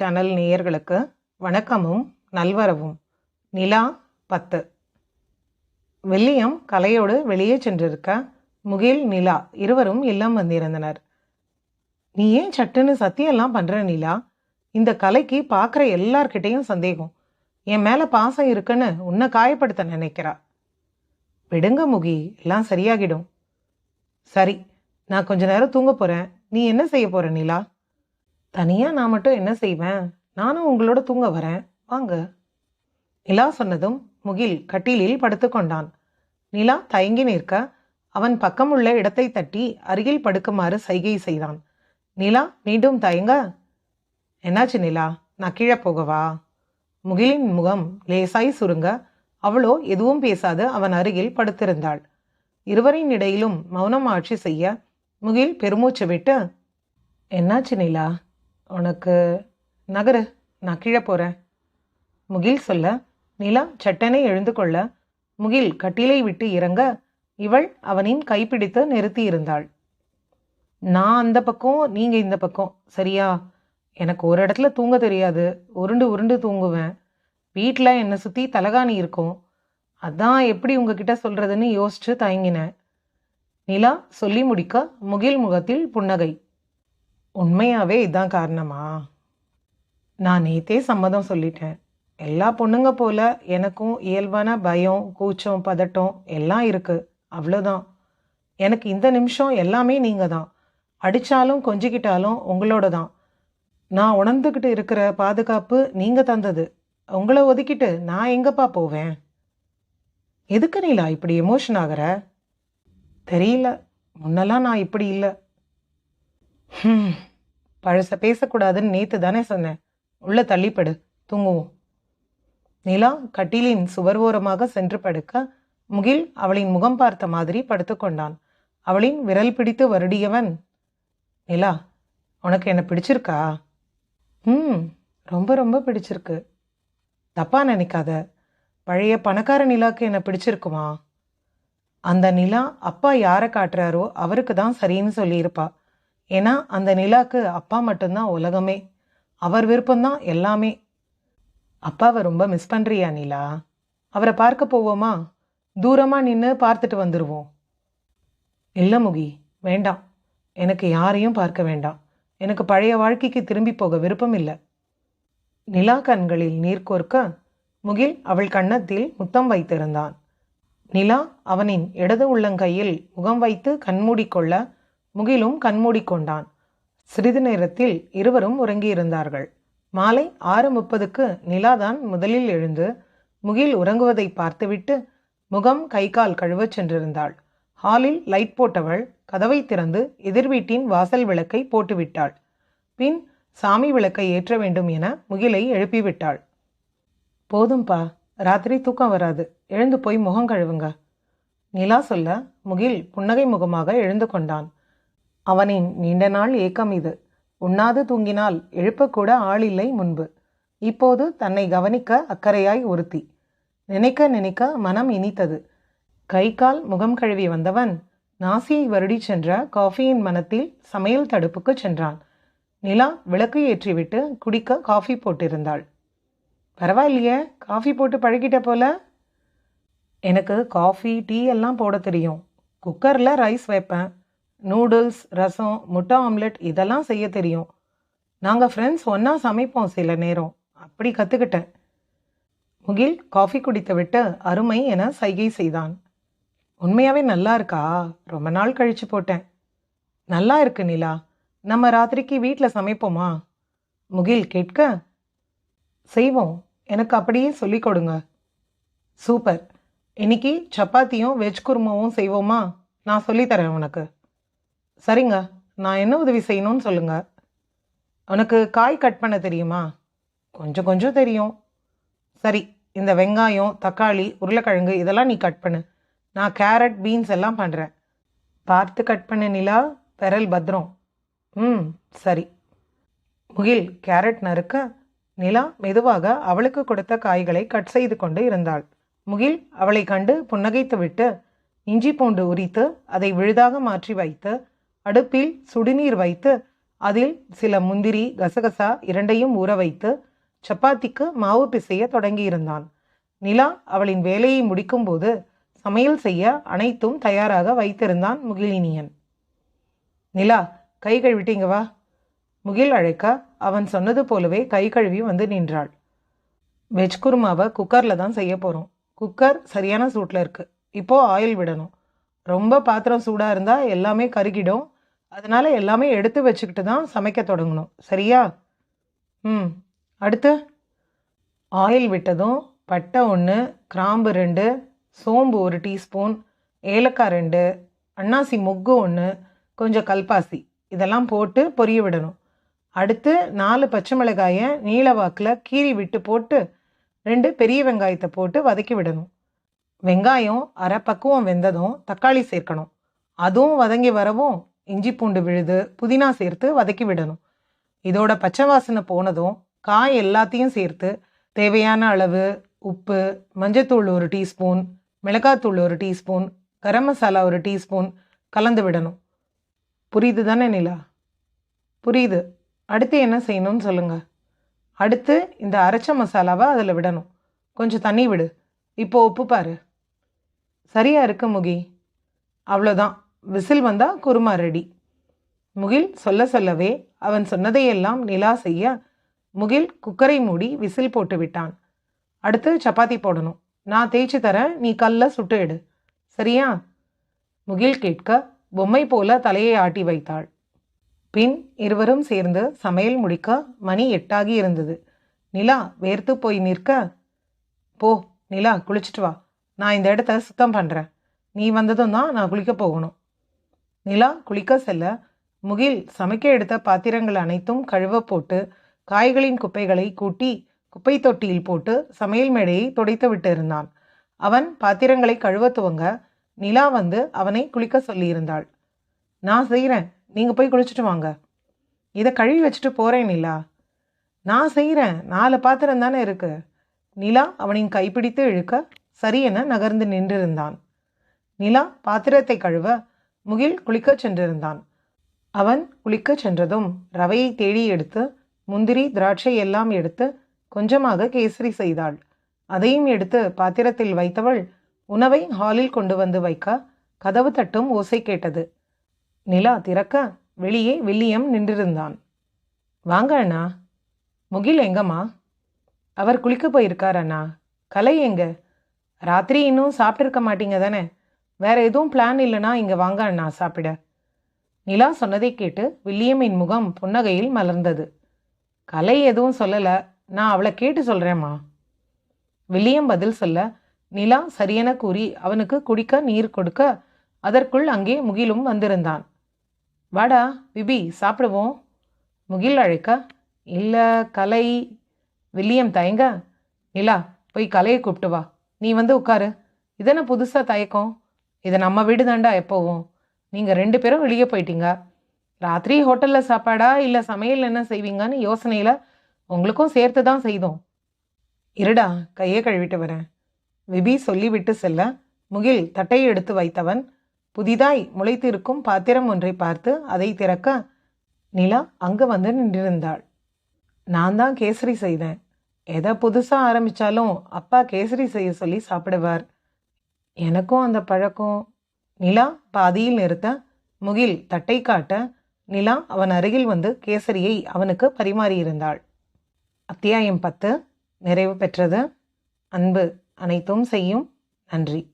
Channel நேயர்களுக்கு வணக்கமும் நல்வரவும். நிலா பத்து. வில்லியம் கலையோடு வெளியே சென்றிருக்க முகில் நிலா இருவரும் இல்லம் வந்திருந்தனர். நீ ஏன் சட்டுன்னு சத்தியெல்லாம் பண்ணுற நிலா? இந்த கலைக்கு பார்க்குற எல்லார்கிட்டேயும் சந்தேகம். என் மேலே பாசம் இருக்குன்னு உன்னை காயப்படுத்த நினைக்கிறா. விடுங்க முகி எல்லாம் சரியாகிடும். சரி நான் கொஞ்ச நேரம் தூங்க போகிறேன் நீ என்ன செய்ய போகிற நிலா? தனியாக நான் மட்டும் என்ன செய்வேன்? நானும் உங்களோட தூங்க வரேன். வாங்க. நிலா சொன்னதும் முகில் கட்டிலில் படுத்துக்கொண்டான் நிலா தயங்கி நிற்க அவன் பக்கம் உள்ள இடத்தை தட்டி அருகில் படுக்குமாறு சைகை செய்தான். நிலா மீண்டும் தயங்க. என்னாச்சு நிலா? நான் கீழே போகவா? முகிலின் முகம் லேசாய் சுருங்க அவளோ எதுவும் பேசாது. அவன் அருகில் படுத்திருந்தாள். இருவரின் இடையிலும் மௌனம் ஆட்சி செய்ய முகில் பெருமூச்சு விட்டு என்னாச்சு நிலா? உனக்கு நகரு நான் கீழே போகிறேன் முகில் சொல்ல நிலா சட்டனை எழுந்து கொள்ள முகில் கட்டிலை விட்டு இறங்க இவள் அவனின் கைப்பிடித்து நிறுத்தி இருந்தாள். நான் அந்த பக்கம் நீங்கள் இந்த பக்கம் சரியா? எனக்கு ஒரு இடத்துல தூங்க தெரியாது உருண்டு உருண்டு தூங்குவேன். வீட்டில் என்னை சுற்றி தலகாணி இருக்கும். அதான் எப்படி உங்ககிட்ட சொல்கிறதுன்னு யோசிச்சு தயங்கினேன். நிலா சொல்லி முடிக்க முகில் முகத்தில் புன்னகை. உண்மையாகவே இதுதான் காரணமா? நான் நேத்தே சம்மதம் சொல்லிட்டேன். எல்லா பொண்ணுங்க போல எனக்கும் இயல்பான பயம் கூச்சம் பதட்டம் எல்லாம் இருக்குது அவ்வளோதான் எனக்கு இந்த நிமிஷம் எல்லாமே நீங்கள் தான் அடித்தாலும் கொஞ்சிக்கிட்டாலும் உங்களோட தான் நான் உணர்ந்துக்கிட்டு இருக்கிற பாதுகாப்பு நீங்கள் தந்தது. உங்களை ஒதுக்கிட்டு நான் எங்கப்பா போவேன்? எதுக்கு நீலா இப்படி எமோஷன் ஆகிற? தெரியல. முன்னெல்லாம் நான் இப்படி இல்லை. ஹம், பழச பேசக்கூடாதுன்னு நேத்து தானே சொன்னேன். உள்ள தள்ளிப்படு தூங்குவோம். நிலா கட்டிலின் சுவர் ஓரமாக சென்று படுக்க முகில் அவளின் முகம் பார்த்த மாதிரி படுத்துக்கொண்டான் அவளின் விரல் பிடித்து வருடியவன் நிலா உனக்கு என்ன பிடிச்சிருக்கா? ம் ரொம்ப ரொம்ப பிடிச்சிருக்கு. தப்பா நினைக்காத. பழைய பணக்கார நிலாக்கு என்ன பிடிச்சிருக்குமா? அந்த நிலா அப்பா யாரை காட்டுறாரோ அவருக்கு தான் சரின்னு சொல்லியிருப்பா. ஏன்னா அந்த நிலாக்கு அப்பா மட்டும்தான் உலகமே. அவர் விருப்பம்தான் எல்லாமே. அப்பாவை ரொம்ப மிஸ் பண்ணுறியா நிலா? அவரை பார்க்க போவோமா? தூரமாக நின்று பார்த்துட்டு வந்துடுவோம் இல்லை முகி வேண்டாம். எனக்கு யாரையும் பார்க்க வேண்டாம். எனக்கு பழைய வாழ்க்கைக்கு திரும்பி போக விருப்பம் இல்லை. நிலா கண்களில் நீர் கோர்க்க முகில் அவள் கன்னத்தில் முத்தம் வைத்திருந்தான். நிலா அவனின் இடது உள்ளங்கையில் முகம் வைத்து கண்மூடிக்கொள்ள முகிலும் கண்மூடிக்கொண்டான். சிறிது நேரத்தில் இருவரும் உறங்கியிருந்தார்கள். மாலை ஆறு முப்பதுக்கு நிலாதான் முதலில் எழுந்து முகில் உறங்குவதை பார்த்துவிட்டு முகம் கை கால் கழுவச் சென்றிருந்தாள். ஹாலில் லைட் போட்டவள் கதவை திறந்து எதிர் வீட்டின் வாசல் விளக்கை போட்டுவிட்டாள். பின் சாமி விளக்கை ஏற்ற வேண்டும் என முகிலை எழுப்பிவிட்டாள். போதும்பா ராத்திரி தூக்கம் வராது. எழுந்து போய் முகம் கழுவுங்க. நிலா சொல்ல முகில் புன்னகை முகமாக எழுந்து கொண்டான். அவனின் நீண்ட நாள் ஏக்கம் இது. உண்ணாது தூங்கினால் எழுப்பக்கூட ஆளில்லை முன்பு. இப்போது தன்னை கவனிக்க அக்கறையாய் ஒருத்தி. நினைக்க நினைக்க மனம் இனித்தது. கை கால் முகம் கழுவி வந்தவன் நாசியை வருடி சென்ற காஃபியின் மனத்தில் சமையல் தடுப்புக்கு சென்றான். நிலா விளக்கு ஏற்றிவிட்டு குடிக்க காஃபி போட்டிருந்தாள். பரவாயில்லையே காஃபி போட்டு பழகிட்ட போல. எனக்கு காஃபி டீ எல்லாம் போட தெரியும். குக்கரில் ரைஸ் வைப்பேன். நூடுல்ஸ் ரசம் முட்டை ஆம்லெட் இதெல்லாம் செய்ய தெரியும். நாங்கள் ஃப்ரெண்ட்ஸ் ஒன்றா சமைப்போம் சில நேரம். அப்படி கற்றுக்கிட்டேன் முகில் காஃபி குடித்து விட்டு அருமை என சைகை செய்தான். உண்மையாகவே நல்லா இருக்கா? ரொம்ப நாள் கழித்து போட்டேன். நல்லா இருக்கு நிலா. நம்ம ராத்திரிக்கு வீட்டில் சமைப்போமா? முகில் கேட்க செய்வோம். எனக்கு அப்படியே சொல்லிக் கொடுங்க. சூப்பர். இன்னைக்கு சப்பாத்தியும் வெஜ் குருமாவும் செய்வோமா? நான் சொல்லித்தரேன் உனக்கு. சரிங்க நான் என்ன உதவி செய்யணும்னு சொல்லுங்க. உனக்கு காய் கட் பண்ண தெரியுமா? கொஞ்சம் கொஞ்சம் தெரியும். சரி இந்த வெங்காயம் தக்காளி உருளைக்கிழங்கு இதெல்லாம் நீ கட் பண்ணு. நான் கேரட் பீன்ஸ் எல்லாம் பண்ணுறேன் பார்த்து கட் பண்ண நிலா பெரல் பத்ரம் ம் சரி. முகில் கேரட் நறுக்க. நிலா மெதுவாக அவளுக்கு கொடுத்த காய்களை கட் செய்து கொண்டு இருந்தாள். முகில் அவளை கண்டு புன்னகைத்து விட்டு இஞ்சி பூண்டு உரித்து அதை விழுதாக மாற்றி வைத்து அடுப்பில் சுடுநீர் வைத்து அதில் சில முந்திரி கசகசா இரண்டையும் ஊற வைத்து சப்பாத்திக்கு மாவு பிசைய தொடங்கியிருந்தான். நிலா அவளின் வேலையை முடிக்கும்போது சமையல் செய்ய அனைத்தும் தயாராக வைத்திருந்தான் முகிலினியன். நிலா கை கழுவிட்டீங்க வா. முகில் அழைக்க அவன் சொன்னது போலவே கை கழுவி வந்து நின்றாள். வெஜ் குருமாவை குக்கரில் தான் செய்ய போகிறோம் குக்கர் சரியான சூட்டில் இருக்குது இப்போது ஆயில் விடணும். ரொம்ப பாத்திரம் சூடாக இருந்தால் எல்லாமே கருகிடும். அதனால் எல்லாமே எடுத்து வச்சுக்கிட்டு தான் சமைக்க தொடங்கணும். சரியா? ம். அடுத்து ஆயில் விட்டதும் பட்டை ஒன்று கிராம்பு ரெண்டு சோம்பு ஒரு டீஸ்பூன் ஏலக்காய் ரெண்டு அன்னாசி மொக்கு ஒன்று கொஞ்சம் கல்பாசி. இதெல்லாம் போட்டு பொரிய விடணும். அடுத்து நாலு பச்சை மிளகாயை நீளவாக்கில் கீறி விட்டு போட்டு ரெண்டு பெரிய வெங்காயத்தை போட்டு வதக்கி விடணும். வெங்காயம் அரை பக்குவம் வெந்ததும் தக்காளி சேர்க்கணும். அதுவும் வதங்கி வரவும் இஞ்சி பூண்டு விழுது புதினா சேர்த்து வதக்கி விடணும். இதோட பச்சை வாசனை போனதும் காய் எல்லாத்தையும் சேர்த்து தேவையான அளவு உப்பு மஞ்சத்தூள் ஒரு டீஸ்பூன் மிளகாத்தூள் ஒரு டீஸ்பூன் கரம் மசாலா ஒரு டீஸ்பூன் கலந்து விடணும். புரியுது தானே நிலா? புரியுது. அடுத்து என்ன செய்யணும்னு சொல்லுங்கள் அடுத்து இந்த அரைச்ச மசாலாவை அதில் விடணும். கொஞ்சம் தண்ணி விடு. இப்போ உப்பு பாரு. சரியா இருக்கு முகி. அவ்வளோதான். விசில் வந்தால் குருமா ரெடி. முகில் சொல்ல சொல்லவே அவன் சொன்னதையெல்லாம் நிலா செய்ய முகில் குக்கரை மூடி விசில் போட்டு விட்டான். அடுத்து சப்பாத்தி போடணும். நான் தேய்ச்சி தரேன் நீ கல்ல சுட்டு எடு. சரியா? முகில் கேட்க பொம்மை போல தலையை ஆட்டி வைத்தாள். பின் இருவரும் சேர்ந்து சமையல் முடிக்க மணி எட்டாகி இருந்தது. நிலா வேர்த்து போய் நிற்க போ நிலா குளிச்சுட்டு வா. நான் இந்த இடத்த சுத்தம் பண்ணுறேன் நீ வந்ததும் தான் நான் குளிக்க போகணும். நிலா குளிக்க செல்ல முகில் சமைக்க எடுத்த பாத்திரங்கள் அனைத்தும் கழுவ போட்டு காய்களின் குப்பைகளை கூட்டி குப்பை தொட்டியில் போட்டு சமையல் மேடையை துடைத்து விட்டு இருந்தான். அவன் பாத்திரங்களை கழுவ துவங்க நிலா வந்து அவனை குளிக்க சொல்லியிருந்தாள். நான் செய்கிறேன் நீங்கள் போய் குளிச்சுட்டு வாங்க. இதை கழுவி வச்சுட்டு போகிறேன் நிலா. நான் செய்கிறேன் நாலு பாத்திரம் தானே இருக்கு. நிலா அவனின் கைப்பிடித்து இழுக்க சரியென நகர்ந்து நின்றிருந்தான். நிலா பாத்திரத்தை கழுவ முகில் குளிக்கச் சென்றிருந்தான். அவன் குளிக்கச் சென்றதும் ரவையை தேடி எடுத்து முந்திரி திராட்சை எல்லாம் எடுத்து கொஞ்சமாக கேசரி செய்தாள். அதையும் எடுத்து பாத்திரத்தில் வைத்தவள் உணவை ஹாலில் கொண்டு வந்து வைக்க கதவு தட்டும் ஓசை கேட்டது. நிலா திறக்க வெளியே வில்லியம் நின்றிருந்தான். வாங்க அண்ணா. முகில் எங்கம்மா? அவர் குளிக்க போயிருக்கார் அண்ணா. கலை எங்க? ராத்திரி இன்னும் சாப்பிட்ருக்க மாட்டீங்க தானே? வேற எதுவும் பிளான் இல்லைனா இங்கே வாங்க அண்ணா சாப்பிட. நிலா சொன்னதை கேட்டு வில்லியமின் முகம் புன்னகையில் மலர்ந்தது. கலை எதுவும் சொல்லலை. நான் அவளை கேட்டு சொல்கிறேம்மா வில்லியம் பதில் சொல்ல நிலா சரியென கூறி அவனுக்கு குடிக்க நீர் கொடுக்க அதற்குள் அங்கே முகிலும் வந்திருந்தான். வாடா விபி சாப்பிடுவோம். முகில் அழைக்க இல்லை கலை. வில்லியம் தயங்க நிலா போய் கலையை கூப்பிட்டு வா. நீ வந்து உட்காரு. இதென்ன புதுசாக தயக்கம். இது நம்ம வீடு தாண்டா எப்போவும். நீங்கள் ரெண்டு பேரும் வெளியே போயிட்டீங்க. ராத்திரி ஹோட்டலில் சாப்பாடா இல்லை சமையல் என்ன செய்வீங்கன்னு யோசனையில் உங்களுக்கும் சேர்த்து தான் செய்தோம். இருடா கையை கழுவிட்டு வரேன். விபி சொல்லிவிட்டு செல்ல. முகில் தட்டையை எடுத்து வைத்தவன். புதிதாய் முளைத்திருக்கும் பாத்திரம் ஒன்றை பார்த்து அதை திறக்க நிலா அங்கே வந்து நின்றிருந்தாள். நான் தான் கேசரி செய்தேன். எதை புதுசாக ஆரம்பித்தாலும் அப்பா கேசரி செய்ய சொல்லி சாப்பிடுவார். எனக்கும் அந்த பழக்கம். நிலா பாதியில் நிறுத்த முகில் தட்டை காட்ட நிலா அவன் அருகில் வந்து கேசரியை அவனுக்கு பரிமாறியிருந்தாள். அத்தியாயம் பத்து. நிறைவு பெற்றது. அன்பு அனைத்தும் செய்யும். நன்றி.